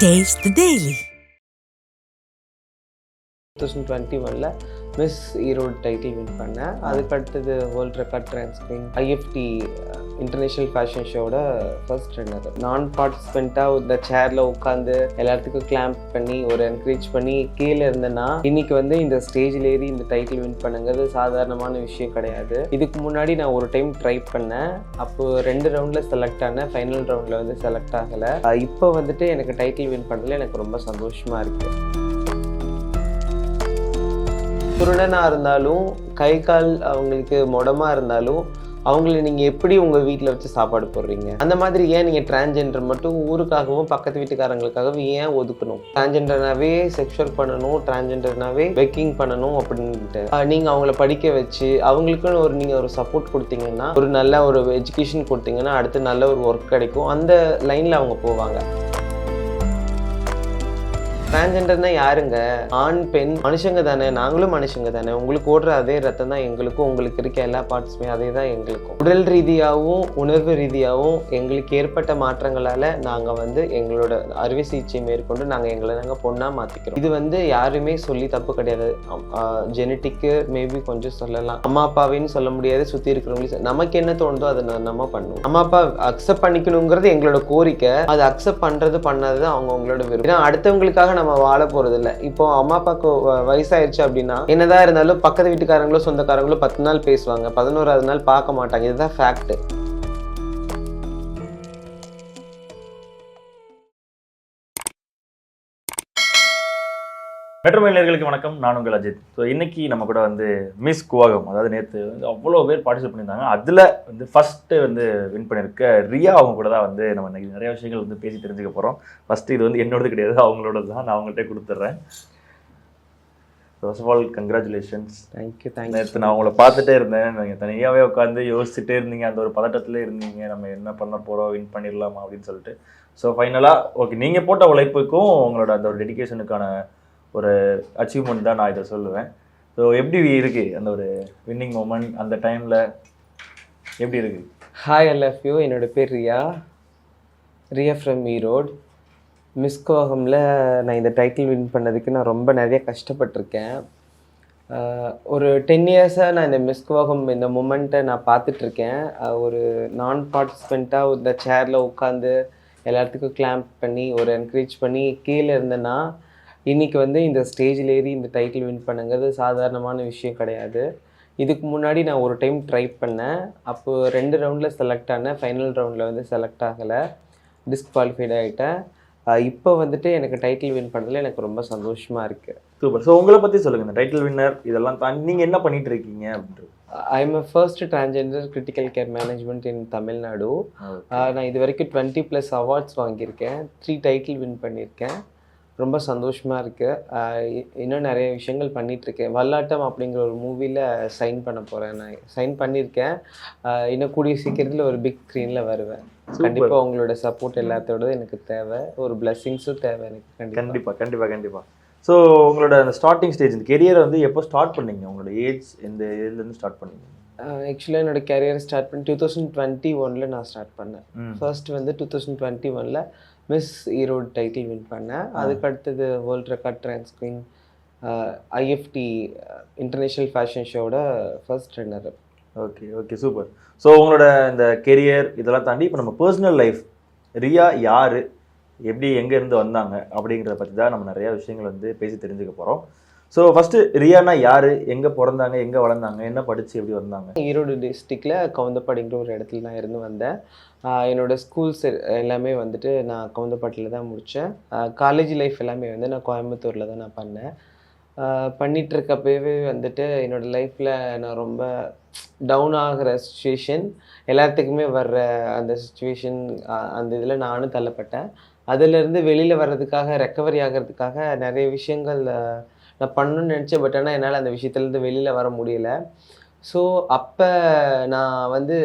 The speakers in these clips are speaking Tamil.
Taste the Daily. Two thousand twenty ஒனில் மிஸ் ஈரோடு டைட்டில் வின் பண்ணேன். அதுக்கு அடுத்தது world record trans queen IFT international fashion ஷோட first runner நான் பார்ட்டிசிபெண்ட்டாக இந்த சேரில் உட்காந்து எல்லாத்துக்கும் கிளாம்ப் பண்ணி ஒரு என்கரேஜ் பண்ணி கீழே இருந்தேன்னா இன்னைக்கு வந்து இந்த ஸ்டேஜில் ஏறி இந்த டைட்டில் வின் பண்ணுங்கிறது சாதாரணமான விஷயம் கிடையாது. இதுக்கு முன்னாடி நான் ஒரு டைம் ட்ரை பண்ணேன். அப்போ ரெண்டு ரவுண்டில் செலக்ட் ஆனேன். ஃபைனல் ரவுண்டில் வந்து செலக்ட் ஆகலை. இப்போ வந்துட்டு எனக்கு டைட்டில் வின் பண்ணல எனக்கு ரொம்ப சந்தோஷமாக இருக்குது குருடனாக இருந்தாலும் கை கால் அவங்களுக்கு முடமா இருந்தாலும் அவங்கள நீங்கள் எப்படி உங்கள் வீட்டில் வச்சு சாப்பாடு போடுறீங்க? அந்த மாதிரி ஏன் நீங்கள் டிரான்ஜெண்டர் மட்டும் ஊருக்காகவும் பக்கத்து வீட்டுக்காரங்களுக்காகவும் ஏன் ஒதுக்கணும்? டிரான்ஜெண்டர்னாவே செக்ஷுவல் பண்ணணும் டிரான்ஜெண்டர்னாவே பெக்கிங் பண்ணணும் அப்படின்ட்டு. நீங்கள் அவங்கள படிக்க வச்சு அவங்களுக்குன்னு ஒரு நீங்கள் ஒரு சப்போர்ட் கொடுத்தீங்கன்னா ஒரு நல்ல ஒரு எஜுகேஷன் கொடுத்தீங்கன்னா அடுத்து நல்ல ஒரு ஒர்க் கிடைக்கும். அந்த லைனில் அவங்க போவாங்க. டிரான்ஜெண்டர்னா யாருங்க? ஆண் பெண் மனுஷங்க தானே. நாங்களும் மனுஷங்க தானே. உங்களுக்கு ஓடுற அதே ரத்தம் தான் எங்களுக்கும் உங்களுக்கு இருக்க எல்லா பார்ட்ஸுமே அதே தான் எங்களுக்கும். உடல் ரீதியாகவும் உணர்வு ரீதியாகவும் எங்களுக்கு ஏற்பட்ட மாற்றங்களால நாங்கள் வந்து எங்களோட அறுவை சிகிச்சை மேற்கொண்டு நாங்கள் எங்களை நாங்கள் பொண்ணாக மாற்றிக்கிறோம் இது வந்து யாருமே சொல்லி தப்பு கிடையாது. ஜெனட்டிக்கு மேபி கொஞ்சம் சொல்லலாம். அம்மா அப்பாவின்னு சொல்ல முடியாது. சுற்றி இருக்கிறவங்களையும் நமக்கு என்ன தோணுதோ அதை நம்ம பண்ணுவோம். அம்மா அப்பா அக்செப்ட் பண்ணிக்கணுங்கிறது எங்களோட கோரிக்கை. அதை அக்செப்ட் பண்ணுறது பண்ணாதது அவங்க அவங்களோட விருப்பம். ஏன்னா அடுத்தவங்களுக்காக நம்ம வாழ போறது இல்ல இப்போ அம்மா அப்பாவுக்கு வ- வயசாயிருச்சு அப்படின்னா என்னதான் இருந்தாலும் பக்கத்து வீட்டுக்காரங்களோ சொந்தக்காரங்களோ பத்து நாள் பேசுவாங்க. பதினோராவது நாள் பார்க்க மாட்டாங்க. இதுதான் ஃபேக்ட் மெட்ரோ நேயர்களுக்கு வணக்கம். நான் உங்கள் அஜித். ஸோ இன்னைக்கு நம்ம கூட வந்து மிஸ் குவாகம் அதாவது நேற்று வந்து அவ்வளோ பேர் பார்ட்டிசிபேட் பண்ணியிருந்தாங்க. அதில் வந்து ஃபஸ்ட்டு வந்து வின் பண்ணியிருக்க ரியா அவங்க கூட தான் வந்து நம்ம இன்னைக்கு நிறைய விஷயங்கள் வந்து பேசி தெரிஞ்சுக்க போகிறோம் ஃபஸ்ட்டு இது வந்து என்னோடது கிடையாது அவங்களோட தான். நான் அவங்கள்ட்ட கொடுத்துட்றேன். First of all congratulations thank you thank you நேற்று நான் உங்களை பார்த்துட்டே இருந்தேன். நீங்கள் தனியாகவே உட்காந்து யோசிச்சுட்டே இருந்தீங்க. அந்த ஒரு பதட்டத்திலே இருந்தீங்க. நம்ம என்ன பண்ண போகிறோம் வின் பண்ணிடலாமா அப்படின்னு சொல்லிட்டு. ஸோ ஃபைனலாக ஓகே நீங்கள் போட்ட உழைப்புக்கும் உங்களோட அந்த ஒரு டெடிகேஷனுக்கான ஒரு அச்சீவ்மெண்ட் தான் நான் இதை சொல்லுவேன். ஸோ எப்படி இருக்கு அந்த ஒரு வின்னிங் மூமெண்ட் அந்த டைமில் எப்படி இருக்கு? ஹாய் எல்எஃப்யூ என்னோட பேர் ரியா. ரியா ஃப்ரம் ஈரோடு. மிஸ்கோகமில் நான் இந்த டைட்டில் வின் பண்ணதுக்கு நான் ரொம்ப நிறைய கஷ்டப்பட்டிருக்கேன். ஒரு டென் இயர்ஸாக நான் இந்த மிஸ்கோகம் இந்த மூமெண்ட்டை நான் பார்த்துட்ருக்கேன் ஒரு நான் பார்ட்டிசிபெண்ட்டாக இந்த சேரில் உட்காந்து எல்லாத்துக்கும் கிளாம்ப் பண்ணி ஒரு என்கரேஜ் பண்ணி கீழே இருந்தேன்னா இன்னைக்கு வந்து இந்த ஸ்டேஜில் ஏறி இந்த டைட்டில் வின் பண்ணுங்கிறது சாதாரணமான விஷயம் கிடையாது. இதுக்கு முன்னாடி நான் ஒரு டைம் ட்ரை பண்ணேன். அப்போ ரெண்டு ரவுண்டில் செலக்ட் ஆனேன். ஃபைனல் ரவுண்டில் வந்து செலக்ட் ஆகலை. டிஸ்குவாலிஃபைட் ஆகிட்டேன் இப்போ வந்துட்டு எனக்கு டைட்டில் வின் பண்ணதில் எனக்கு ரொம்ப சந்தோஷமாக இருக்குது சூப்பர் ஸோ உங்களை பற்றி சொல்லுங்கள் இந்த டைட்டில் வின்னர் இதெல்லாம் தாண்டி நீங்கள் என்ன பண்ணிட்டு இருக்கீங்க அப்படின்றது. I am first transgender critical care management in Tamil Nadu நான் இது வரைக்கும் டுவெண்ட்டி ப்ளஸ் அவார்ட்ஸ் வாங்கியிருக்கேன். த்ரீ டைட்டில் வின் பண்ணியிருக்கேன். ரொம்ப சந்தோஷமாக இருக்குது இன்னும் நிறைய விஷயங்கள் பண்ணிகிட்ருக்கேன் வல்லாட்டம் அப்படிங்கிற ஒரு மூவியில் சைன் பண்ண போகிறேன் நான். சைன் பண்ணியிருக்கேன் இன்னும் கூடிய சீக்கிரத்தில் ஒரு பிக் ஸ்க்ரீனில் வருவேன். கண்டிப்பாக உங்களோட சப்போர்ட் எல்லாத்தோட எனக்கு தேவை. ஒரு பிளெஸ்ஸிங்ஸும் தேவை எனக்கு கண்டிப்பாக கண்டிப்பாக கண்டிப்பாக ஸோ உங்களோட அந்த ஸ்டார்டிங் ஸ்டேஜ் இந்த கெரியரை வந்து எப்போ ஸ்டார்ட் பண்ணீங்க? உங்களோட ஏஜ் எந்த ஏஜ்லேருந்து ஸ்டார்ட் பண்ணீங்க? ஆக்சுவலாக என்னோட கேரியர் ஸ்டார்ட் பண்ணி டூ தௌசண்ட் டுவெண்ட்டி ஒனில் நான் ஸ்டார்ட் பண்ணேன். ஃபர்ஸ்ட் வந்து டூ தௌசண்ட் டுவெண்ட்டி ஒனில் மிஸ் ஈரோடு டைட்டில் வின் பண்ணேன் அதுக்கு அடுத்தது world record trans queen IFT international fashion ஷோட first runner okay okay super so உங்களோட இந்த கெரியர் இதெல்லாம் தாண்டி இப்போ நம்ம பர்சனல் லைஃப் ரியா யார்? எப்படி எங்கேருந்து வந்தாங்க? அப்படிங்கிறத பற்றி தான் நம்ம நிறைய விஷயங்கள் வந்து பேசி தெரிஞ்சுக்க போகிறோம் ஸோ ஃபஸ்ட்டு ரியானா யார்? எங்கே பிறந்தாங்க? எங்கே வளர்ந்தாங்க? என்ன படித்து எப்படி வந்தாங்க? ஈரோடு டிஸ்ட்ரிக்டில் கவுந்தப்பாடிங்கிற ஒரு இடத்துல நான் இருந்து வந்தேன். என்னோட ஸ்கூல்ஸ் எல்லாமே வந்துட்டு நான் கவுந்தப்பாட்டில் தான் முடித்தேன் காலேஜ் லைஃப் எல்லாமே வந்து நான் கோயம்புத்தூரில் தான் நான் பண்ணேன். பண்ணிகிட்ருக்கப்பவே வந்துட்டு என்னோட லைஃப்பில் நான் ரொம்ப டவுன் ஆகிற சுச்சுவேஷன் எல்லாத்துக்குமே வர்ற அந்த சுச்சுவேஷன் அந்த இதில் நானும் தள்ளப்பட்டேன். அதிலேருந்து வெளியில் வர்றதுக்காக ரெக்கவரி ஆகிறதுக்காக நிறைய விஷயங்கள் நான் பண்ணணும்னு நினச்சேன். பட் ஆனால் என்னால் அந்த விஷயத்துலேருந்து வெளியில் வர முடியல. ஸோ அப்போ நான் வந்து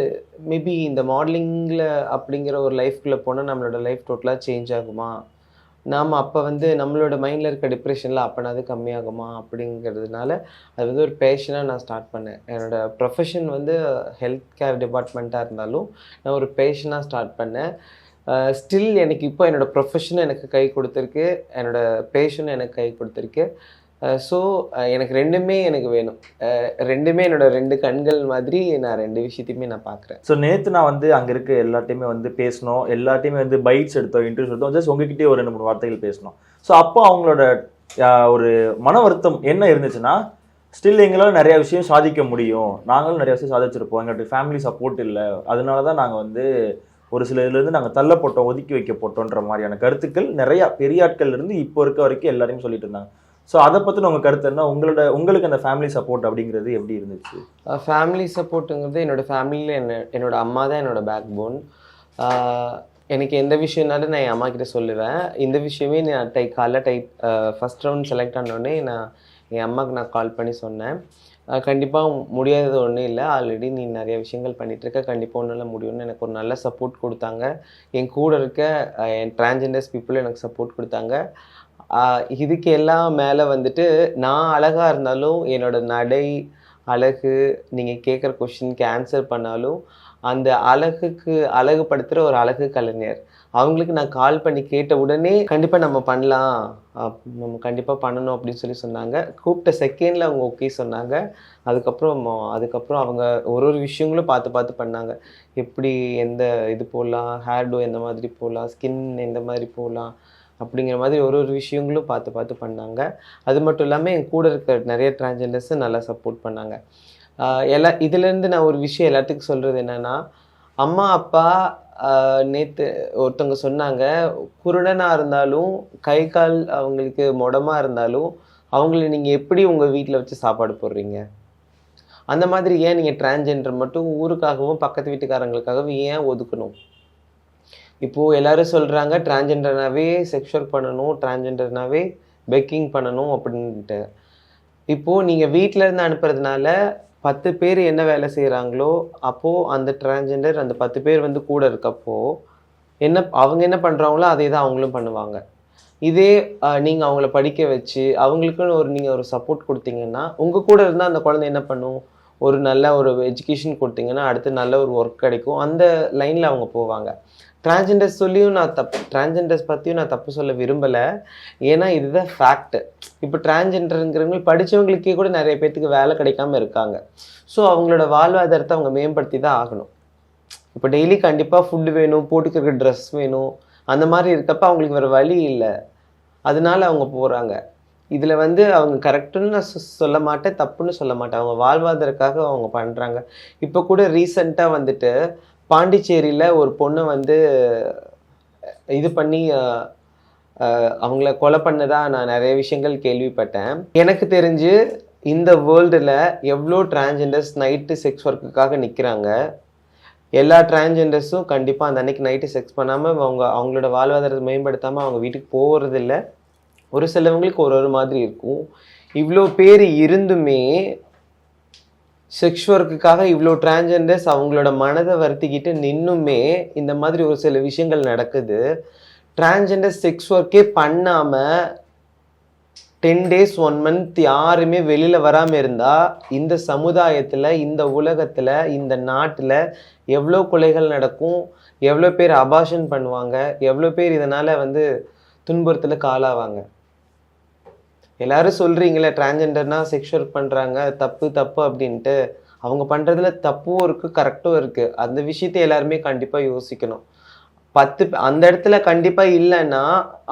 மேபி இந்த மாடலிங்கில் அப்படிங்கிற ஒரு லைஃப்குள்ளே போனால் நம்மளோட லைஃப் டோட்டலாக சேஞ்ச் ஆகுமா? நாம் அப்போ வந்து நம்மளோட மைண்டில் இருக்க டிப்ரெஷனில் அப்போனாது கம்மியாகுமா? அப்படிங்கிறதுனால அது வந்து ஒரு பேஷனாக நான் ஸ்டார்ட் பண்ணேன். என்னோடய ப்ரொஃபஷன் வந்து ஹெல்த் கேர் டிபார்ட்மெண்ட்டாக இருந்தாலும் நான் ஒரு பேஷனாக ஸ்டார்ட் பண்ணேன். ஸ்டில் எனக்கு இப்போ என்னோடய ப்ரொஃபஷனும் எனக்கு கை கொடுத்துருக்கு. என்னோட பேஷனும் எனக்கு கை கொடுத்துருக்கு. ஸோ எனக்கு ரெண்டுமே எனக்கு வேணும். ரெண்டுமே என்னோட ரெண்டு கண்கள் மாதிரி நான் ரெண்டு விஷயத்தையுமே நான் பார்க்குறேன் ஸோ நேற்று நான் வந்து அங்கே இருக்க எல்லாத்தையுமே வந்து பேசணும் எல்லாத்தையுமே வந்து பைட்ஸ் எடுத்தோம் இன்டர்வியூஸ் எடுத்தோம். ஜஸ்ட் உங்ககிட்டயே ஒரு ரெண்டு மூணு வார்த்தைகள் பேசணும் ஸோ அப்போ அவங்களோட ஒரு மன வருத்தம் என்ன இருந்துச்சுன்னா ஸ்டில் எங்களால் நிறைய விஷயம் சாதிக்க முடியும். நாங்களும் நிறைய விஷயம் சாதிச்சிருப்போம். எங்களுடைய ஃபேமிலி சப்போர்ட் இல்லை. அதனால தான் நாங்கள் வந்து ஒரு சில இதுலேருந்து நாங்கள் தள்ளப்பட்டோம் ஒதுக்கி வைக்கப்பட்டோன்ற மாதிரியான கருத்துக்கள் நிறையா பெரிய ஆட்கள்லேருந்து இப்போ இருக்க வரைக்கும் எல்லாரையும் சொல்லிட்டு இருந்தாங்க. ஸோ அதை பற்றின உங்கள் கருத்து என்ன? உங்களோட உங்களுக்கு அந்த ஃபேமிலி சப்போர்ட் அப்படிங்கிறது எப்படி இருந்துச்சு? ஃபேமிலி சப்போர்ட்டுங்கிறது என்னோட ஃபேமிலியில் என்ன என்னோட அம்மா தான் என்னோட பேக் போன் எனக்கு எந்த விஷயம்னாலும் நான் என் அம்மா கிட்ட சொல்லுவேன். இந்த விஷயமே நான் டை காலைல டைப் ஃபஸ்ட் ரவுண்ட் செலக்ட் ஆனோடனே நான் என் அம்மாவுக்கு நான் கால் பண்ணி சொன்னேன். கண்டிப்பாக முடியாதது ஒன்றும் இல்லை. ஆல்ரெடி நீ நிறைய விஷயங்கள் பண்ணிகிட்ருக்க இருக்க கண்டிப்பாக ஒன்றால் முடியும்னு எனக்கு ஒரு நல்ல சப்போர்ட் கொடுத்தாங்க. என் கூட இருக்க என் டிரான்ஜெண்டர்ஸ் பீப்புளும் எனக்கு சப்போர்ட் கொடுத்தாங்க. இதுக்கு எல்லாம் மேலே வந்துட்டு நான் அழகாக இருந்தாலும் என்னோட நடை அழகு நீங்கள் கேட்குற கொஷினுக்கு ஆன்சர் பண்ணாலும் அந்த அழகுக்கு அழகுபடுத்துகிற ஒரு அழகு கலைஞர். அவங்களுக்கு நான் கால் பண்ணி கேட்ட உடனே கண்டிப்பாக நம்ம பண்ணலாம். நம்ம கண்டிப்பாக பண்ணணும் அப்படின்னு சொல்லி சொன்னாங்க. கூப்பிட்ட செகண்டில் அவங்க ஓகே சொன்னாங்க. அதுக்கப்புறம் அதுக்கப்புறம் அவங்க ஒரு ஒரு விஷயங்களும் பார்த்து பார்த்து பண்ணாங்க. எப்படி எந்த இது போடலாம்? ஹேர் டோ எந்த மாதிரி போடலாம்? ஸ்கின் எந்த மாதிரி போடலாம்? அப்படிங்கிற மாதிரி ஒரு ஒரு விஷயங்களும் பார்த்து பார்த்து பண்ணாங்க. அது மட்டும் இல்லாமல் என் கூட இருக்க நிறைய டிரான்ஜெண்டர்ஸும் நல்லா சப்போர்ட் பண்ணாங்க. ஆஹ் எல்லா இதுலேருந்து நான் ஒரு விஷயம் எல்லாத்துக்கும் சொல்கிறது என்னென்னா அம்மா அப்பா நேற்று ஒருத்தவங்க சொன்னாங்க குருடனாக இருந்தாலும் கை கால் அவங்களுக்கு முடமாக இருந்தாலும் அவங்கள நீங்கள் எப்படி உங்கள் வீட்டில் வச்சு சாப்பாடு போடுறீங்க? அந்த மாதிரி ஏன் நீங்கள் டிரான்ஜெண்டர் மட்டும் ஊருக்காகவும் பக்கத்து வீட்டுக்காரங்களுக்காகவும் ஏன் ஒதுக்கணும்? இப்போது எல்லாரும் சொல்கிறாங்க டிரான்ஜெண்டர்னாவே செக்ஷுவல் பண்ணணும் டிரான்ஜெண்டர்னாவே பெக்கிங் பண்ணணும் அப்படின்ட்டு. இப்போது நீங்கள் வீட்டில் இருந்து அனுப்புறதுனால பத்து பேர் என்ன வேலை செய்கிறாங்களோ அப்போது அந்த டிரான்ஜெண்டர் அந்த பத்து பேர் வந்து கூட இருக்கப்போ என்ன அவங்க என்ன பண்ணுறாங்களோ அதே தான் அவங்களும் பண்ணுவாங்க. இதே நீங்கள் அவங்கள படிக்க வச்சு அவங்களுக்குன்னு ஒரு நீங்கள் ஒரு சப்போர்ட் கொடுத்தீங்கன்னா உங்கள் கூட இருந்தால் அந்த குழந்தை என்ன பண்ணும்? ஒரு நல்ல ஒரு எஜுகேஷன் கொடுத்தீங்கன்னா அடுத்து நல்ல ஒரு ஒர்க் கிடைக்கும். அந்த லைனில் அவங்க போவாங்க. டிரான்ஜெண்டர்ஸ் சொல்லியும் நான் தப்பு டிரான்ஜெண்டர்ஸ் பற்றியும் நான் தப்பு சொல்ல விரும்பலை. ஏன்னா இதுதான் ஃபேக்ட் இப்போ டிரான்ஜெண்டருங்கிறவங்க படித்தவங்களுக்கே கூட நிறைய பேர்த்துக்கு வேலை கிடைக்காம இருக்காங்க. ஸோ அவங்களோட வாழ்வாதாரத்தை அவங்க மேம்படுத்தி தான் ஆகணும். இப்போ டெய்லி கண்டிப்பாக ஃபுட்டு வேணும் போட்டுக்கிறதுக்கு ட்ரெஸ் வேணும் அந்த மாதிரி இருக்கப்ப அவங்களுக்கு வேறு வழி இல்லை. அதனால அவங்க போகிறாங்க இதில் வந்து அவங்க கரெக்டுன்னு நான் சொ- சொல்ல மாட்டேன் தப்புன்னு சொல்ல மாட்டேன். அவங்க வாழ்வாதாரக்காக அவங்க பண்ணுறாங்க இப்போ கூட ரீசண்டாக வந்துட்டு பாண்டிச்சேரியில் ஒரு பொண்ணு வந்து இது பண்ணி அவங்கள கொலை பண்ணதா நான் நிறைய விஷயங்கள் கேள்விப்பட்டேன். எனக்கு தெரிஞ்சு இந்த வேர்ல்டில் எவ்வளோ டிரான்ஜெண்டர்ஸ் நைட்டு செக்ஸ் ஒர்க்குக்காக நிற்கிறாங்க எல்லா டிரான்ஜெண்டர்ஸும் கண்டிப்பாக அந்த அன்னைக்கு நைட்டு செக்ஸ் பண்ணாமல் அவங்க அவங்களோட வாழ்வாதாரத்தை மேம்படுத்தாமல் அவங்க வீட்டுக்கு போகிறதில்ல ஒரு சிலவங்களுக்கு ஒரு ஒரு மாதிரி இருக்கும். இவ்வளோ பேர் இருந்துமே செக்ஸ் ஒர்க்குக்காக இவ்வளோ டிரான்ஜெண்டர்ஸ் அவங்களோட மனதை வருத்திக்கிட்டு நின்னுமே இந்த மாதிரி ஒரு சில விஷயங்கள் நடக்குது. டிரான்ஜெண்டர் செக்ஸ் ஒர்க்கே பண்ணாமல் டென் டேஸ் ஒன் மந்த் யாருமே வெளியில் வராமல் இருந்தால் இந்த சமுதாயத்தில் இந்த உலகத்தில் இந்த நாட்டில் எவ்வளோ கொலைகள் நடக்கும் எவ்வளோ பேர் அபாஷன் பண்ணுவாங்க எவ்வளோ பேர் இதனால் வந்து துன்புறுத்தலுக்கு ஆளாவாங்க. எல்லாரும் சொல்கிறீங்களே டிரான்ஜெண்டர்னா செக்ஸ் ஒர்க் பண்ணுறாங்க தப்பு தப்பு அப்படின்ட்டு. அவங்க பண்ணுறதுல தப்பும் இருக்குது கரெக்டும் இருக்குது அந்த விஷயத்தை எல்லாருமே கண்டிப்பாக யோசிக்கணும். பத்து அந்த இடத்துல கண்டிப்பாக இல்லைன்னா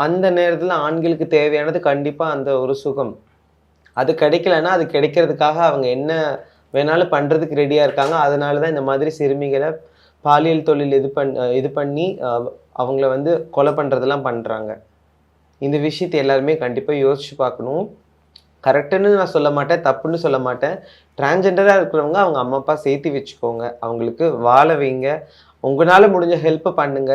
அந்த நேரத்தில் ஆண்களுக்கு தேவையானது கண்டிப்பாக அந்த ஒரு சுகம். அது கிடைக்கலன்னா அது கிடைக்கிறதுக்காக அவங்க என்ன வேணாலும் பண்ணுறதுக்கு ரெடியாக இருக்காங்க. அதனால தான் இந்த மாதிரி சிறுமிகளை பாலியல் தொழில் இது பண் இது பண்ணி அவங்கள வந்து கொலை பண்ணுறதெல்லாம் பண்ணுறாங்க இந்த விஷயத்தை எல்லாருமே கண்டிப்பாக யோசிச்சு பார்க்கணும். கரெக்டுன்னு நான் சொல்ல மாட்டேன் தப்புன்னு சொல்ல மாட்டேன். டிரான்ஜெண்டராக இருக்கிறவங்க அவங்க அம்மா அப்பா சேர்த்து வச்சுக்கோங்க. அவங்களுக்கு வாழ வைங்க. உங்களால் முடிஞ்ச ஹெல்ப்பை பண்ணுங்க.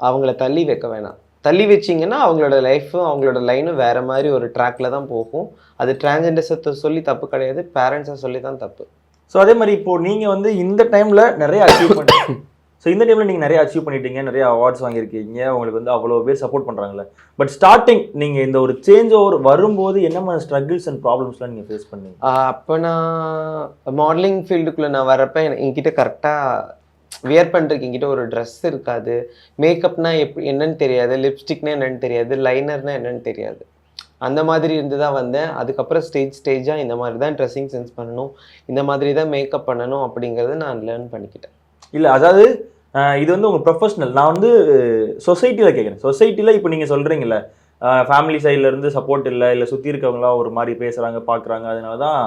அவங்கள தள்ளி வைக்க வேணாம். தள்ளி வச்சிங்கன்னா அவங்களோட லைஃப்பும் அவங்களோட லைனும் வேற மாதிரி ஒரு ட்ராக்ல தான் போகும். அது டிரான்ஜெண்டர்ஸை சொல்லி தப்பு கிடையாது. பேரண்ட்ஸை சொல்லி தான் தப்பு. ஸோ அதே மாதிரி இப்போ நீங்கள் வந்து இந்த டைம்ல நிறைய அச்சீவ் பண்ணுறீங்க ஸோ இந்த டைமில் நீங்கள் நிறைய அச்சீவ் பண்ணிட்டீங்க நிறைய அவார்ட்ஸ் வாங்கியிருக்கீங்க உங்களுக்கு வந்து அவ்வளோ பேர் சப்போர்ட் பண்ணுறாங்கல்ல பட் ஸ்டார்டிங் நீங்கள் இந்த ஒரு சேஞ்ச் ஓவர் வரும்போது என்ன மாதிரி ஸ்ட்ரகிள்ஸ் அண்ட் ப்ராப்ளம்ஸ்லாம் நீங்கள் ஃபேஸ் பண்ணீங்க? அப்போ நான் மாடலிங் ஃபீல்டுக்குள்ளே நான் வரப்போ என்கிட்ட கரெக்டாக வியர் பண்ணுறதுக்கு என்கிட்ட ஒரு ட்ரெஸ் இருக்காது. மேக்கப்னா எப் என்னன்னு தெரியாது லிப்ஸ்டிக்னா என்னன்னு தெரியாது லைனர்னா என்னன்னு தெரியாது. அந்த மாதிரி இருந்து தான் வந்தேன். அதுக்கப்புறம் ஸ்டேஜ் ஸ்டேஜாக இந்த மாதிரி தான் ட்ரெஸ்ஸிங் சென்ஸ் பண்ணணும் இந்த மாதிரி தான் மேக்கப் பண்ணணும் அப்படிங்கிறத நான் லேர்ன் பண்ணிக்கிட்டேன். இல்லை அதாவது இது வந்து உங்கள் ப்ரொஃபஷனல் நான் வந்து சொசைட்டியில் கேட்குறேன் சொசைட்டியில் இப்போ நீங்கள் சொல்கிறீங்கள ஃபேமிலி சைட்லேருந்து சப்போர்ட் இல்லை இல்லை சுற்றி இருக்கவங்களா ஒரு மாதிரி பேசுகிறாங்க பார்க்குறாங்க அதனால தான்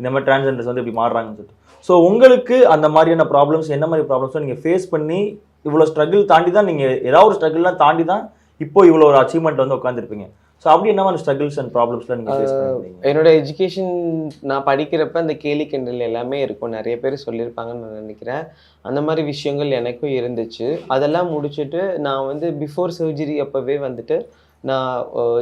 இந்த மாதிரி டிரான்ஸ்ஜெண்டர்ஸ் வந்து இப்படி மாறுறாங்கன்னு சொல்லிட்டு. ஸோ உங்களுக்கு அந்த மாதிரியான ப்ராப்ளம்ஸ் என்ன மாதிரி ப்ராப்ளம்ஸோ நீங்கள் ஃபேஸ் பண்ணி இவ்வளோ ஸ்ட்ரகிள் தாண்டி தான் நீங்கள் ஏதாவது ஒரு ஸ்ட்ரகிள்லாம் தாண்டி தான் இப்போ இவ்வளோ ஒரு அச்சீவ்மெண்ட் வந்து உட்காந்துருப்பீங்க ஸோ அப்படி என்ன மாதிரி ஸ்ட்ரகிள்ஸ் அண்ட் ப்ராப்ளம்ஸ்லாம் நீங்க ஃபேஸ் பண்ணிருக்கீங்க என்னோட எஜுகேஷன் நான் படிக்கிறப்ப அந்த கேலி கிண்டல் எல்லாமே இருக்கும். நிறைய பேர் சொல்லியிருப்பாங்கன்னு நான் நினைக்கிறேன். அந்த மாதிரி விஷயங்கள் எனக்கும் இருந்துச்சு. அதெல்லாம் முடிச்சுட்டு நான் வந்து பிஃபோர் சர்ஜரி அப்போவே வந்துட்டு நான்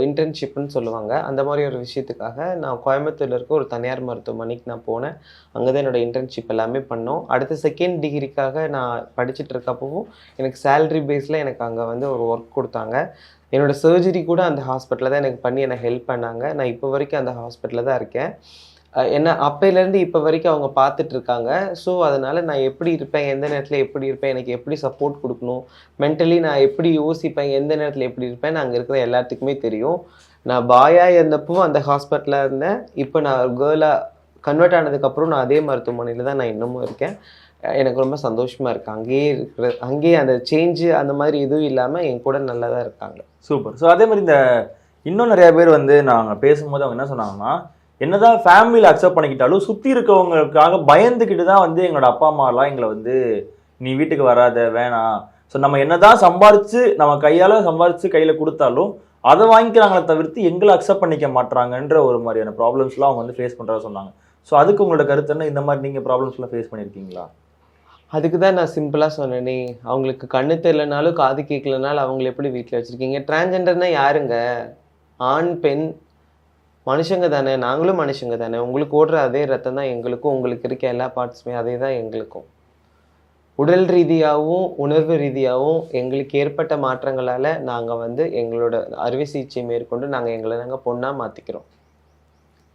இன்டர்ன்ஷிப்னு சொல்லுவாங்க. அந்த மாதிரி ஒரு விஷயத்துக்காக நான் கோயம்புத்தூர்ல இருக்க ஒரு தனியார் மருத்துவமனைக்கு நான் போனேன். அங்கே தான் என்னோட இன்டர்ன்ஷிப் எல்லாமே பண்ணோம். அடுத்த செகண்ட் டிகிரிக்காக நான் படிச்சுட்டு இருக்கப்பவும் எனக்கு சேலரி பேஸில் எனக்கு அங்கே வந்து ஒரு ஒர்க் கொடுத்தாங்க. என்னோட சர்ஜரி கூட அந்த ஹாஸ்பிட்டலில் தான் எனக்கு பண்ணி என்னை ஹெல்ப் பண்ணாங்க. நான் இப்போ வரைக்கும் அந்த ஹாஸ்பிட்டலில் தான் இருக்கேன். என்ன அப்பையிலேருந்து இப்போ வரைக்கும் அவங்க பார்த்துட்டு இருக்காங்க. ஸோ அதனால் நான் எப்படி இருப்பேன்? எந்த நேரத்தில் எப்படி இருப்பேன்? எனக்கு எப்படி சப்போர்ட் கொடுக்கணும்? மென்டலி நான் எப்படி யோசிப்பேன்? எந்த நேரத்தில் எப்படி இருப்பேன்? நான் அங்கே இருக்கிற எல்லாத்துக்குமே தெரியும். நான் பாயாக இருந்தப்போ அந்த ஹாஸ்பிட்டலில் இருந்தேன். இப்போ நான் கேர்ளாக கன்வெர்ட் ஆனதுக்கப்புறம் நான் அதே மருத்துவமனையில் தான் நான் இன்னமும் இருக்கேன். எனக்கு ரொம்ப சந்தோஷமாக இருக்குது அங்கேயே இருக்கிற அங்கேயே அந்த சேஞ்சு அந்த மாதிரி எதுவும் இல்லாமல் என் கூட நல்லா தான் இருக்காங்க. சூப்பர் ஸோ அதே மாதிரி இந்த இன்னும் நிறைய பேர் வந்து நாங்கள் பேசும்போது அவங்க என்ன சொன்னாங்கன்னா என்னதான் ஃபேமிலியில் அக்செப்ட் பண்ணிக்கிட்டாலும் சுற்றி இருக்கவங்களுக்காக பயந்துக்கிட்டு தான் வந்து எங்களோட அப்பா அம்மாலாம் எங்களை வந்து நீ வீட்டுக்கு வராத வேணாம். ஸோ நம்ம என்னதான் சம்பாரிச்சு நம்ம கையால் சம்பாரிச்சு கையில் கொடுத்தாலும் அதை வாங்கிக்கிறாங்களே தவிர்த்து எங்களை அக்செப்ட் பண்ணிக்க மாட்டாங்கன்ற ஒரு மாதிரியான ப்ராப்ளம்ஸ்லாம் அவங்க வந்து ஃபேஸ் பண்ணுறதா சொன்னாங்க. ஸோ அதுக்கு உங்களோட கருத்து என்ன? இந்த மாதிரி நீங்கள் ப்ராப்ளம்ஸ்லாம் ஃபேஸ் பண்ணியிருக்கீங்களா அதுக்கு தான் நான் சிம்பிளாக சொன்னேனே. அவங்களுக்கு கண்ணு தெரியலனாலும் காது கேட்கலனாலும் அவங்கள எப்படி வீட்டில் வச்சுருக்கீங்க? டிரான்ஜெண்டர்னால் யாருங்க? ஆண் பெண்? மனுஷங்க தானே. நாங்களும் மனுஷங்க தானே. உங்களுக்கு ஓடுற அதே ரத்தம் தான் எங்களுக்கும். உங்களுக்கு இருக்க எல்லா பார்ட்ஸுமே அதே தான் எங்களுக்கும். உடல் ரீதியாகவும் உணர்வு ரீதியாகவும் எங்களுக்கு ஏற்பட்ட மாற்றங்களால் நாங்கள் வந்து எங்களோட அறுவை சிகிச்சை மேற்கொண்டு நாங்கள் எங்களை நாங்கள் பொண்ணாக மாற்றிக்கிறோம்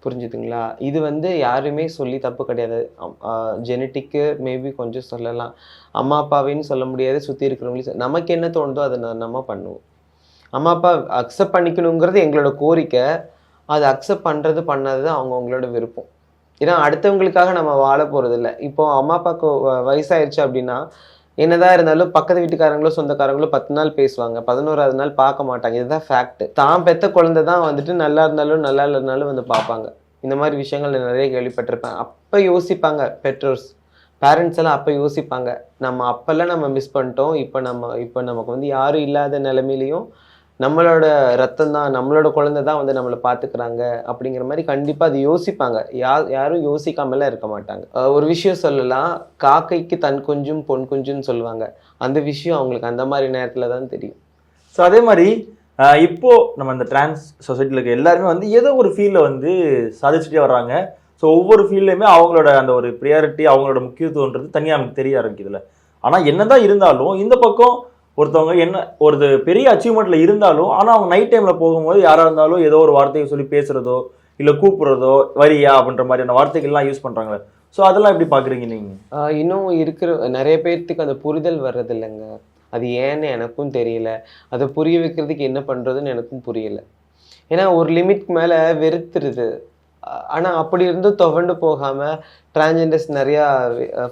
புரிஞ்சுதுங்களா? இது வந்து யாருமே சொல்லி தப்பு கிடையாது. ஜெனட்டிக்கு மேபி கொஞ்சம் சொல்லலாம். அம்மா அப்பாவின்னு சொல்ல முடியாது. சுற்றி இருக்கிறவங்களையும் நமக்கு என்ன தோணுதோ அதை நம்ம பண்ணுவோம். அம்மா அப்பா அக்செப்ட் பண்ணிக்கணுங்கிறது எங்களோட கோரிக்கை. அதை அக்செப்ட் பண்ணுறது பண்ணாதது அவங்கவுங்களோட விருப்பம். ஏன்னா அடுத்தவங்களுக்காக நம்ம வாழ போகிறதில்ல இப்போ அம்மா அப்பாவுக்கு வ- வயசாயிருச்சு அப்படின்னா என்னதான் இருந்தாலும் பக்கத்து வீட்டுக்காரங்களோ சொந்தக்காரங்களோ பத்து நாள் பேசுவாங்க. பதினோராவது நாள் பார்க்க மாட்டாங்க. இதுதான் ஃபேக்ட் தான் பெத்த குழந்தை தான் வந்துட்டு நல்லா இருந்தாலும் நல்லா இல்லைனாலும் வந்து பார்ப்பாங்க. இந்த மாதிரி விஷயங்கள் நிறைய கேள்விப்பட்டிருப்பேன். அப்போ யோசிப்பாங்க பெற்றோர்ஸ். பேரண்ட்ஸ் எல்லாம் அப்போ யோசிப்பாங்க. நம்ம அப்பெல்லாம் நம்ம மிஸ் பண்ணிட்டோம். இப்போ நம்ம இப்போ நமக்கு வந்து யாரும் இல்லாத நிலைமையிலையும் நம்மளோட ரத்தம் தான் நம்மளோட குழந்தை தான் வந்து நம்மளை பார்த்துக்கிறாங்க அப்படிங்கிற மாதிரி கண்டிப்பாக அது யோசிப்பாங்க. யார் யாரும் யோசிக்காமலாம் இருக்க மாட்டாங்க. ஒரு விஷயம் சொல்லலாம். காக்கைக்கு தன் குஞ்சும் பொன் குஞ்சுன்னு சொல்லுவாங்க. அந்த விஷயம் அவங்களுக்கு அந்த மாதிரி நேரத்தில் தான் தெரியும். ஸோ அதே மாதிரி இப்போ நம்ம இந்த டிரான்ஸ் சொசைட்டியில் இருக்க எல்லாருமே வந்து ஏதோ ஒரு ஃபீல்டில் வந்து சாதிச்சுட்டே வர்றாங்க. ஸோ ஒவ்வொரு ஃபீல்ட்லையுமே அவங்களோட அந்த ஒரு ப்ரியாரிட்டி அவங்களோட முக்கியத்துவன்றது தனியாக நமக்கு தெரிய ஆரம்பிக்குதுல்ல. ஆனால் என்னதான் இருந்தாலும் இந்த பக்கம் ஒருத்தவங்க என்ன ஒரு பெரிய அச்சீவ்மெண்ட்ல இருந்தாலும் ஆனால் அவங்க நைட் டைமில் போகும்போது யாராக இருந்தாலும் ஏதோ ஒரு வார்த்தையை சொல்லி பேசுறதோ இல்லை கூப்பிடுறதோ வரியா அப்படின்ற மாதிரியான வார்த்தைகள்லாம் யூஸ் பண்ணுறாங்களே ஸோ அதெல்லாம் எப்படி பார்க்குறீங்க நீங்கள் இன்னும் இருக்கிற நிறைய பேர்த்துக்கு அந்த புரிதல் வர்றது இல்லைங்க அது ஏன்னு எனக்கும் தெரியல. அதை புரிய வைக்கிறதுக்கு என்ன பண்ணுறதுன்னு எனக்கும் புரியல. ஏன்னா ஒரு லிமிட்க்கு மேலே வெறுத்துருது. ஆனால் அப்படி இருந்தும் துவண்டு போகாமல் டிரான்ஜெண்டர்ஸ் நிறையா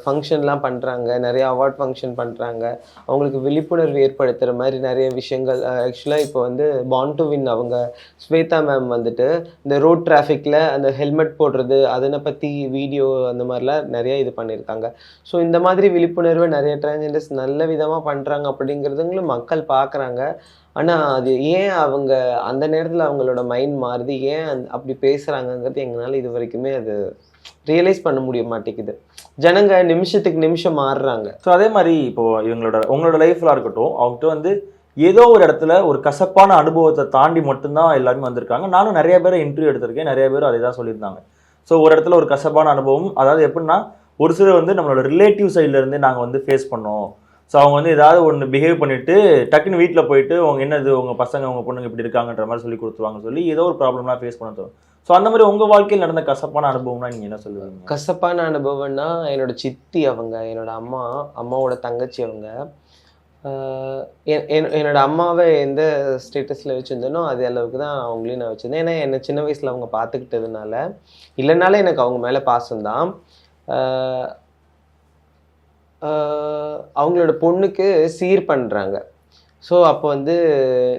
ஃபங்க்ஷன்லாம் பண்ணுறாங்க நிறைய அவார்ட் ஃபங்க்ஷன் பண்ணுறாங்க அவங்களுக்கு விழிப்புணர்வு ஏற்படுத்துகிற மாதிரி நிறைய விஷயங்கள் ஆக்சுவலாக இப்போ வந்து பான் டு வின் அவங்க ஸ்வேதா மேம் வந்துட்டு இந்த ரோட் டிராஃபிக்கில் அந்த ஹெல்மெட் போடுறது அதனை பற்றி வீடியோ அந்த மாதிரிலாம் நிறையா இது பண்ணியிருக்காங்க. ஸோ இந்த மாதிரி விழிப்புணர்வு நிறைய டிரான்ஜெண்டர்ஸ் நல்ல விதமாக பண்ணுறாங்க அப்படிங்கிறதுங்களும் மக்கள் பார்க்குறாங்க ஆனால் அது ஏன் அவங்க அந்த நேரத்தில் அவங்களோட மைண்ட் மாறுது? ஏன் அப்படி பேசுகிறாங்கங்கிறது எங்களால் இது வரைக்குமே அது ரியலைஸ் பண்ண முடிய மாட்டேங்குது. ஜனங்க நிமிஷத்துக்கு நிமிஷம் மாறுறாங்க. ஸோ அதே மாதிரி இப்போ இவங்களோட உங்களோட லைஃப்ல இருக்கட்டும் அவங்ககிட்ட வந்து ஏதோ ஒரு இடத்துல ஒரு கசப்பான அனுபவத்தை தாண்டி மட்டும்தான் எல்லாருமே வந்திருக்காங்க. நானும் நிறைய பேரை இன்டர்வியூ எடுத்திருக்கேன். நிறைய பேர் அதை தான் சொல்லியிருந்தாங்க. ஸோ ஒரு இடத்துல ஒரு கசப்பான அனுபவம் அதாவது எப்படின்னா ஒரு சிலர் வந்து நம்மளோட ரிலேட்டிவ் சைட்லேருந்து நாங்கள் வந்து ஃபேஸ் பண்ணோம். ஸோ அவங்க வந்து ஏதாவது ஒன்று பிஹேவ் பண்ணிவிட்டு டக்குன்னு வீட்டில் போயிட்டு அவங்க என்னது? உங்கள் பசங்க உங்கள் பொண்ணுங்க இப்படி இருக்காங்கன்ற மாதிரி சொல்லி கொடுத்துருவாங்க சொல்லி ஏதோ ஒரு ப்ராப்ளம்லாம் ஃபேஸ் பண்ண தரும் ஸோ அந்த மாதிரி உங்கள் வாழ்க்கையில் நடந்த கசப்பான அனுபவம்னா நீங்கள் என்ன சொல்லுவீங்க? கசப்பான அனுபவம்னா என்னோட சித்தி அவங்க என்னோட அம்மா அம்மாவோட தங்கச்சி அவங்க என்- என்னோட அம்மாவை எந்த ஸ்டேட்டஸில் வச்சுருந்தேனோ அதே அளவுக்கு தான் அவங்களையும் நான் வச்சுருந்தேன். ஏன்னா என்னை சின்ன வயசில் அவங்க பார்த்துக்கிட்டதுனால இல்லைனாலும் எனக்கு அவங்க மேலே பாசம்தான் அவங்களோட பொண்ணுக்கு சீர் பண்ணுறாங்க ஸோ அப்போ வந்து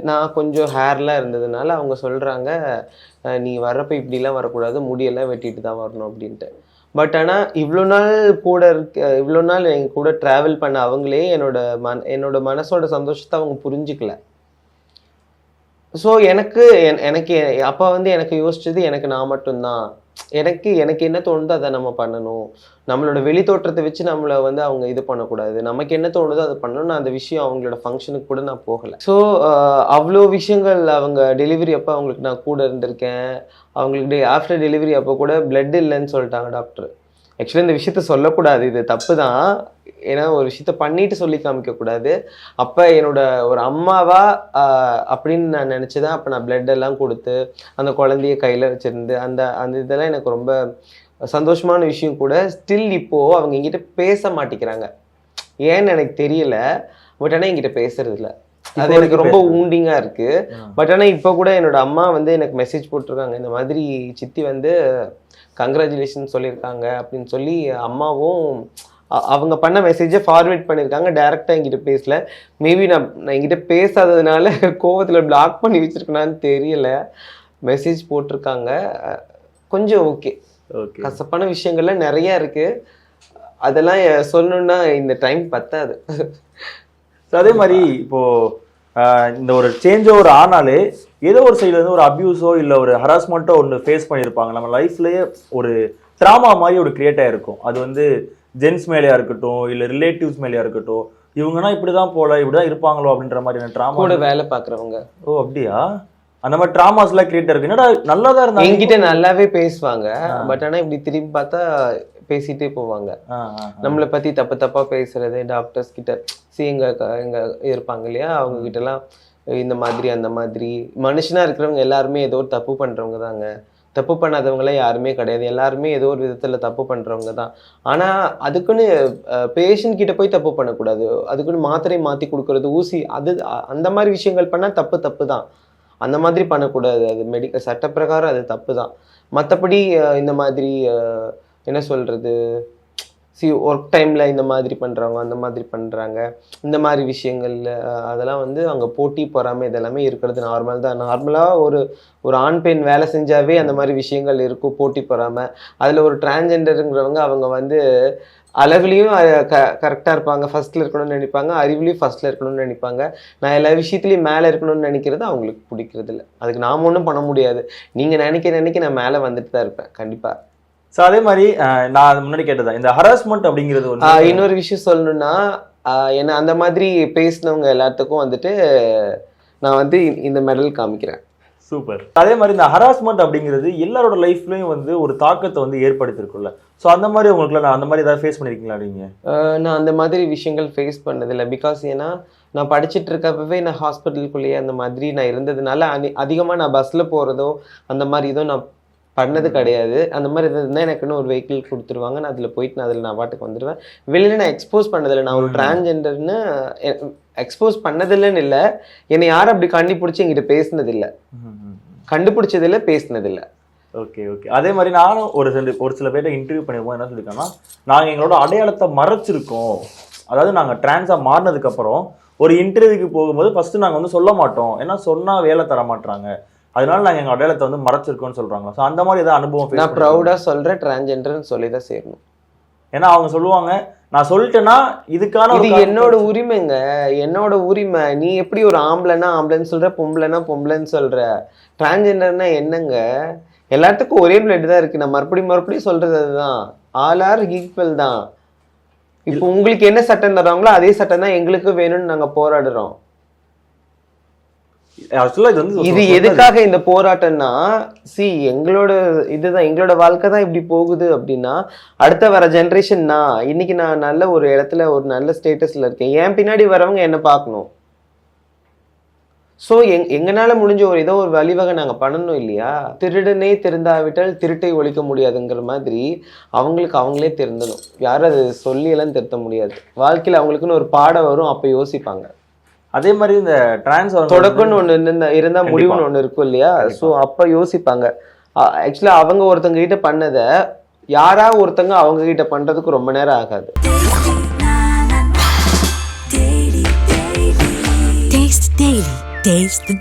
நான் கொஞ்சம் ஹேர்லாம் இருந்ததுனால அவங்க சொல்கிறாங்க நீ வர்றப்ப இப்படிலாம் வரக்கூடாது முடியெல்லாம் வெட்டிட்டு தான் வரணும் அப்படின்ட்டு. பட் ஆனால் இவ்வளோ நாள் கூட இருக்க இவ்வளோ நாள் என் கூட ட்ராவல் பண்ண அவங்களே என்னோட மன என்னோட மனசோட சந்தோஷத்தை அவங்க புரிஞ்சுக்கல. ஸோ எனக்கு என்- எனக்கு அப்போ வந்து எனக்கு யோசிச்சது எனக்கு நான் மட்டும்தான். எனக்கு எனக்கு என்ன தோணுதோ அதை நம்ம பண்ணணும். நம்மளோட வெளி தோற்றத்தை வச்சு நம்மளை வந்து அவங்க இது பண்ணக்கூடாது. நமக்கு என்ன தோணுதோ அதை பண்ணணும். நான் அந்த விஷயம் அவங்களோட ஃபங்க்ஷனுக்கு கூட நான் போகலை. ஸோ அவ்வளோ விஷயங்கள் அவங்க டெலிவரி அப்போ அவங்களுக்கு நான் கூட இருந்திருக்கேன். அவங்களுக்கு ஆஃப்டர் டெலிவரி அப்போ கூட பிளட் இல்லைன்னு சொல்லிட்டாங்க டாக்டர் ஆக்சுவலி இந்த விஷயத்த சொல்லக்கூடாது. இது தப்பு தான் ஏன்னா ஒரு விஷயத்த பண்ணிட்டு சொல்லி காமிக்க கூடாது அப்போ என்னோட ஒரு அம்மாவா அப்படின்னு நான் நினச்சிதான் அப்போ நான் பிளட் எல்லாம் கொடுத்து அந்த குழந்தைய கையில் வச்சுருந்து அந்த அந்த இதெல்லாம் எனக்கு ரொம்ப சந்தோஷமான விஷயம் கூட ஸ்டில் இப்போது அவங்க என்கிட்ட பேச மாட்டேங்கிறாங்க. ஏன்னு எனக்கு தெரியல. பட் ஆனால் என்கிட்ட பேசுறது அது எனக்கு ரொம்ப ஊண்டிங்கா இருக்கு. பட் ஆனால் இப்போ கூட என்னோட அம்மா வந்து எனக்கு மெசேஜ் போட்டிருக்காங்க. இந்த மாதிரி சித்தி வந்து கங்க்ராச்சுலேஷன் சொல்லியிருக்காங்க அப்படின்னு சொல்லி அம்மாவும் அவங்க பண்ண மெசேஜை ஃபார்வேர்ட் பண்ணியிருக்காங்க. டேரெக்டாக என்கிட்ட பேசல. மேபி நான் நான் என்கிட்ட பேசாததுனால கோவத்தில் பிளாக் பண்ணி வச்சிருக்கேனான்னு தெரியல. மெசேஜ் போட்டிருக்காங்க. கொஞ்சம் ஓகே கசப்பான விஷயங்கள்லாம் நிறைய இருக்கு. அதெல்லாம் சொல்லணும்னா இந்த டைம் பத்தாது. அதே மாதிரி இப்போ இந்த ஒரு சேஞ்ச் ஓவர் ஆனாலே ஏதோ ஒரு சைடுல இருந்து ஒரு அபியூஸோ இல்ல ஒரு ஹராஸ்மெண்ட்டோ ஒன்று ஃபேஸ் பண்ணியிருப்பாங்க. நம்ம லைஃப்லயே ஒரு ட்ராமா மாதிரி ஒரு கிரியேட் ஆயிருக்கும். அது வந்து ஜென்ஸ் மேலேயா இருக்கட்டும் இல்ல ரிலேட்டிவ்ஸ் மேலேயா இருக்கட்டும் இவங்கன்னா இப்படிதான் போல இப்படிதான் இருப்பாங்களோ அப்படின்ற மாதிரியான ட்ராமா கூட வேலை பார்க்குறவங்க. ஓ அப்படியா? அந்த மாதிரி ட்ராமாஸ் எல்லாம் கிரியேட் இருக்கு. என்னடா நல்லதா இருந்தாங்க? என்கிட்ட நல்லாவே பேசுவாங்க. பட் ஆனா இப்படி திரும்பி பார்த்தா பேசிட்டே போவாங்க. நம்மளை பத்தி தப்பு தப்பா பேசுறது டாக்டர்ஸ் கிட்ட சி எங்க எங்க இருப்பாங்க இல்லையா? அவங்க கிட்ட எல்லாம் இந்த மாதிரி அந்த மாதிரி. மனுஷனா இருக்கிறவங்க எல்லாருமே ஏதோ ஒரு தப்பு பண்றவங்க தாங்க. தப்பு பண்ணாதவங்களாம் யாருமே கிடையாது. எல்லாருமே ஏதோ ஒரு விதத்துல தப்பு பண்றவங்க தான். ஆனா அதுக்குன்னு பேஷண்ட் கிட்ட போய் தப்பு பண்ணக்கூடாது. அதுக்குன்னு மாத்திரை மாத்தி கொடுக்கறது ஊசி அது அந்த மாதிரி விஷயங்கள் பண்ணா தப்பு தப்பு தான். அந்த மாதிரி பண்ணக்கூடாது. அது மெடிக்க சட்டப்பிரகாரம் அது தப்பு தான். மற்றபடி இந்த மாதிரி என்ன சொல்கிறது சி ஒர்க் டைமில் இந்த மாதிரி பண்ணுறவங்க அந்த மாதிரி பண்ணுறாங்க இந்த மாதிரி விஷயங்கள்ல அதெல்லாம் வந்து அங்கே போட்டி பொறாமை இதெல்லாமே இருக்கிறது நார்மல் தான். நார்மலாக ஒரு ஒரு ஆண் பெண் வேலை செஞ்சாவே அந்த மாதிரி விஷயங்கள் இருக்கும் போட்டி பொறாமை. அதில் ஒரு டிரான்ஜெண்டருங்கிறவங்க அவங்க வந்து அழகுலையும் கரெக்டாக இருப்பாங்க. ஃபஸ்ட்டில் இருக்கணும்னு நினைப்பாங்க அறிவுலேயும் ஃபஸ்ட்டில் இருக்கணும்னு நினைப்பாங்க. நான் எல்லா விஷயத்துலையும் மேலே இருக்கணும்னு நினைக்கிறது அவங்களுக்கு பிடிக்கிறது இல்லை அதுக்கு நாம் ஒன்றும் பண்ண முடியாது. நீங்கள் நினைக்க நினைக்க நான் மேலே வந்துட்டு தான் இருப்பேன். கண்டிப்பாக So, அதே மாதிரி நான் முன்னாடி கேட்டதான் இந்த ஹராஸ்மெண்ட் அப்படிங்கிறது வந்து இன்னொரு விஷயம் சொல்லணும்னா என்ன அந்த மாதிரி பேசினவங்க எல்லாத்துக்கும் வந்துட்டு நான் வந்து இந்த மெடல் காமிக்கிறேன். சூப்பர் அதே மாதிரி இந்த ஹராஸ்மெண்ட் அப்படிங்கிறது எல்லாரோட லைஃப்லயும் வந்து ஒரு தாக்கத்தை வந்து ஏற்படுத்திருக்குல்ல ஸோ அந்த மாதிரி உங்களுக்கு நான் அந்த மாதிரி ஏதாவது ஃபேஸ் பண்ணிருக்கீங்களா நீங்க? ஆஹ் நான் அந்த மாதிரி விஷயங்கள் ஃபேஸ் பண்ணதில்லை. பிகாஸ் ஏன்னா நான் படிச்சுட்டு இருக்கப்பவே நான் ஹாஸ்பிட்டலுக்குள்ளேயே அந்த மாதிரி நான் இருந்ததுனால அதிகமாக நான் பஸ்ஸில் போகிறதோ அந்த மாதிரி இதோ நான் பண்ணது கிடையாது. அந்த மாதிரி இருந்ததுன்னா எனக்குன்னு ஒரு வெஹிக்கிள் கொடுத்துருவாங்க. நான் அதில் போயிட்டு நான் அதில் நான் பாட்டுக்கு வந்துடுவேன் வெளியில் நான் எக்ஸ்போஸ் பண்ணதில்லை. நான் ஒரு. டிரான்ஜெண்டர்னு எக்ஸ்போஸ் பண்ணதில்லைன்னு இல்லை. என்னை யாரும் அப்படி கண்டுபிடிச்சி என்கிட்ட பேசினதில்லை. கண்டுபிடிச்சதில்ல பேசினதில்ல. Okay okay. அதே மாதிரி நானும் ஒரு ரெண்டு ஒரு சில பேர்ட்ட இன்டர்வியூ பண்ணிருப்போம் என்ன சொல்லியிருக்கேன்னா நாங்கள் எங்களோட அடையாளத்தை மறைச்சிருக்கோம். அதாவது நாங்கள் டிரான்ஸா மாறினதுக்கு அப்புறம் ஒரு இன்டர்வியூக்கு போகும்போது ஃபர்ஸ்ட் நாங்கள் வந்து சொல்ல மாட்டோம். ஏன்னா சொன்னா வேலை தர மாட்டாங்க அதனால நாங்கள் எங்கள் அடையாளத்தை வந்து மறைச்சிருக்கோம்னு சொல்றாங்க. ஸோ அந்த மாதிரி ஏதாவது அனுபவம் நான்? ப்ரௌடாக சொல்கிறேன் டிரான்ஜெண்டர்னு சொல்லி தான் சேரணும். ஏன்னா அவங்க சொல்லுவாங்க நான் சொல்லிட்டேன்னா இதுக்கான ஒரு இது என்னோட உரிமைங்க. என்னோட உரிமை. நீ எப்படி ஒரு ஆம்பளைன்னா ஆம்பளைன்னு சொல்ற பொம்பளைன்னா பொம்பளைன்னு சொல்ற. டிரான்ஜெண்டர்னா என்னங்க? எல்லாத்துக்கும் ஒரே பிளட் தான் இருக்கு. நான் மறுபடியும் மறுபடியும் சொல்றது அதுதான். ஆல் ஆர் ஈக்குவல் தான். இப்போ உங்களுக்கு என்ன சட்டம் தர்றாங்களோ அதே சட்டம் தான் எங்களுக்கு வேணும்னு நாங்க போராடுறோம். ஆக்சுவலா இது வந்து இது எதுக்காக இந்த போராட்டம்னா சி எங்களோட இதுதான் எங்களோட வாழ்க்கை தான் இப்படி போகுது அப்படின்னா அடுத்த வர ஜென்ரேஷன் நான் இன்னைக்கு நான் நல்ல ஒரு இடத்துல ஒரு நல்ல ஸ்டேட்டஸ்ல இருக்கேன். என் பின்னாடி வரவங்க என்ன பார்க்கணும். ஸோ எங் எங்களால் முடிஞ்ச ஒரு ஏதோ ஒரு வழிவகை நாங்கள் பண்ணணும் இல்லையா? திருடனே திருந்தாவிட்டால் திருட்டை ஒழிக்க முடியாதுங்கிற மாதிரி அவங்களுக்கு அவங்களே திருந்தணும். யாரும் அது சொல்லியெல்லாம் திருத்த முடியாது. வாழ்க்கையில் அவங்களுக்குன்னு ஒரு பாடம் வரும் அப்போ யோசிப்பாங்க. அதே மாதிரி இந்த டிரான்ஸ் தொடக்கம்னு ஒன்று இருந்தா இருந்தால். முடிவுன்னு ஒன்று இருக்கும் இல்லையா? ஸோ அப்போ யோசிப்பாங்க. ஆக்சுவலாக அவங்க ஒருத்தங்க கிட்ட பண்ணதை யாரா ஒருத்தங்க அவங்க கிட்ட பண்றதுக்கு ரொம்ப நேரம் ஆகாது. Taste